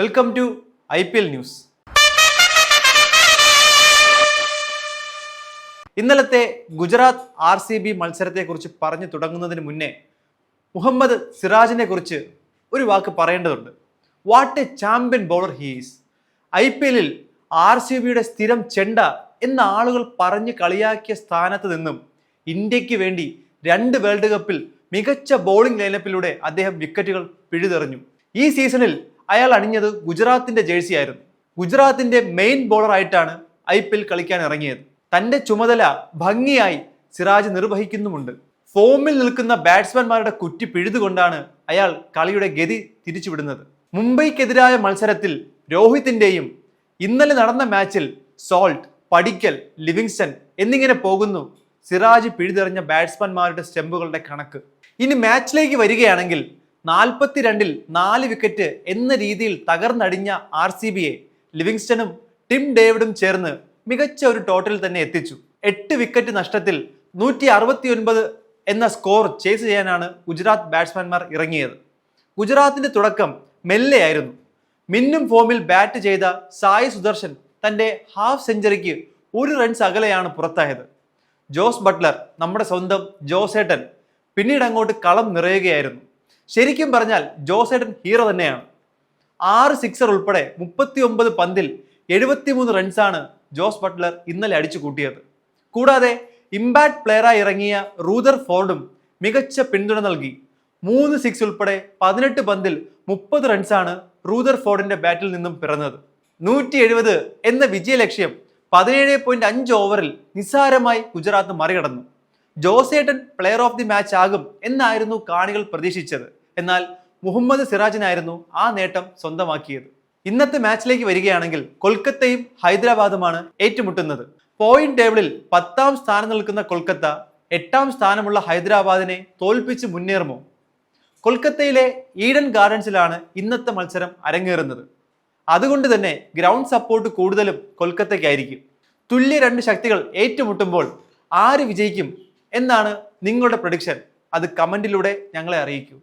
Welcome to I P L news. ഇന്നലത്തെ Gujarat R C B മത്സരത്തെക്കുറിച്ച് പറഞ്ഞു തുടങ്ങുന്നതിന് മുന്നേ മുഹമ്മദ് സിറാജിനെ കുറിച്ച് ഒരു വാക്ക് പറയേണ്ടതുണ്ട്. What a champion bowler he's I P എല്ലിൽ ആർ സി ബിയുടെ സ്ഥിരം ചെണ്ട എന്ന ആളുകൾ പറഞ്ഞ് കളിയാക്കിയ സ്ഥാനത്ത് നിന്നും ഇന്ത്യയ്ക്ക് വേണ്ടി രണ്ട് വേൾഡ് കപ്പിൽ മികച്ച ബൗളിംഗ് ലൈനപ്പിലൂടെ അദ്ദേഹം വിക്കറ്റുകൾ പിഴുതെറിഞ്ഞു. ഈ സീസണിൽ അയാൾ അണിഞ്ഞത് ഗുജറാത്തിന്റെ ജേഴ്സി ആയിരുന്നു ഗുജറാത്തിന്റെ മെയിൻ ബോളറായിട്ടാണ് ഐ പി എൽ കളിക്കാൻ ഇറങ്ങിയത്. തന്റെ ചുമതല ഭംഗിയായി സിറാജ് നിർവഹിക്കുന്നുമുണ്ട്. ഫോമിൽ നിൽക്കുന്ന ബാറ്റ്സ്മാൻമാരുടെ കുറ്റി പിഴുതുകൊണ്ടാണ് അയാൾ കളിയുടെ ഗതി തിരിച്ചുവിടുന്നത്. മുംബൈക്കെതിരായ മത്സരത്തിൽ രോഹിത്തിന്റെയും ഇന്നലെ നടന്ന മാച്ചിൽ സോൾട്ട് പടിക്കൽ ലിവിങ്സ്റ്റൺ എന്നിങ്ങനെ പോകുന്നു സിറാജ് പിഴുതെറിഞ്ഞ ബാറ്റ്സ്മാൻമാരുടെ സ്റ്റെമ്പുകളുടെ കണക്ക്. ഇനി മാച്ചിലേക്ക് വരികയാണെങ്കിൽ നാൽപ്പത്തിരണ്ടിൽ നാല് വിക്കറ്റ് എന്ന രീതിയിൽ തകർന്നടിഞ്ഞ ആർ സി ബിയെ ലിവിങ്സ്റ്റണും ടിം ഡേവിഡും ചേർന്ന് മികച്ച ഒരു ടോട്ടലിൽ തന്നെ എത്തിച്ചു. എട്ട് വിക്കറ്റ് നഷ്ടത്തിൽ നൂറ്റി അറുപത്തി ഒൻപത് എന്ന സ്കോർ ചേസ് ചെയ്യാനാണ് ഗുജറാത്ത് ബാറ്റ്സ്മാൻമാർ ഇറങ്ങിയത്. ഗുജറാത്തിന്റെ തുടക്കം മെല്ലെയായിരുന്നു. മിന്നും ഫോമിൽ ബാറ്റ് ചെയ്ത സായി സുദർശൻ തന്റെ ഹാഫ് സെഞ്ചുറിക്ക് ഒരു റൺസ് അകലെയാണ് പുറത്തായത്. ജോസ് ബട്ട്ലർ നമ്മുടെ സ്വന്തം ജോസേട്ടൻ പിന്നീട് അങ്ങോട്ട് കളം നിറയുകയായിരുന്നു. ശരിക്കും പറഞ്ഞാൽ ജോസേട്ടൻ ഹീറോ തന്നെയാണ്. ആറ് സിക്സർ ഉൾപ്പെടെ മുപ്പത്തി ഒമ്പത് പന്തിൽ എഴുപത്തിമൂന്ന് റൺസാണ് ജോസ് ബട്ട്ലർ ഇന്നലെ അടിച്ചു കൂട്ടിയത്. കൂടാതെ ഇമ്പാക്ട് പ്ലെയറായി ഇറങ്ങിയ റൂദർ ഫോർഡും മികച്ച പിന്തുണ നൽകി. മൂന്ന് സിക്സ് ഉൾപ്പെടെ പതിനെട്ട് പന്തിൽ മുപ്പത് റൺസാണ് റൂദർ ഫോർഡിന്റെ ബാറ്റിൽ നിന്നും പിറന്നത്. നൂറ്റി എഴുപത് എന്ന വിജയലക്ഷ്യം പതിനേഴ് പോയിന്റ് അഞ്ച് ഓവറിൽ നിസ്സാരമായി ഗുജറാത്ത് മറികടന്നു. ജോസേട്ടൻ പ്ലെയർ ഓഫ് ദി മാച്ച് ആകും എന്നായിരുന്നു കാണികൾ പ്രതീക്ഷിച്ചത്. എന്നാൽ മുഹമ്മദ് സിറാജിനായിരുന്നു ആ നേട്ടം സ്വന്തമാക്കിയത്. ഇന്നത്തെ മാച്ചിലേക്ക് വരികയാണെങ്കിൽ കൊൽക്കത്തയും ഹൈദരാബാദുമാണ് ഏറ്റുമുട്ടുന്നത്. പോയിന്റ് ടേബിളിൽ പത്താം സ്ഥാനം നിൽക്കുന്ന കൊൽക്കത്ത എട്ടാം സ്ഥാനമുള്ള ഹൈദരാബാദിനെ തോൽപ്പിച്ച് മുന്നേറുമോ? കൊൽക്കത്തയിലെ ഈഡൻ ഗാർഡൻസിലാണ് ഇന്നത്തെ മത്സരം അരങ്ങേറുന്നത്. അതുകൊണ്ട് തന്നെ ഗ്രൗണ്ട് സപ്പോർട്ട് കൂടുതലും കൊൽക്കത്തയ്ക്കായിരിക്കും. തുല്യ രണ്ട് ശക്തികൾ ഏറ്റുമുട്ടുമ്പോൾ ആര് വിജയിക്കും? എന്നാണ് നിങ്ങളുടെ പ്രൊഡിക്ഷൻ അത് കമന്റിലൂടെ ഞങ്ങളെ അറിയിക്കൂ.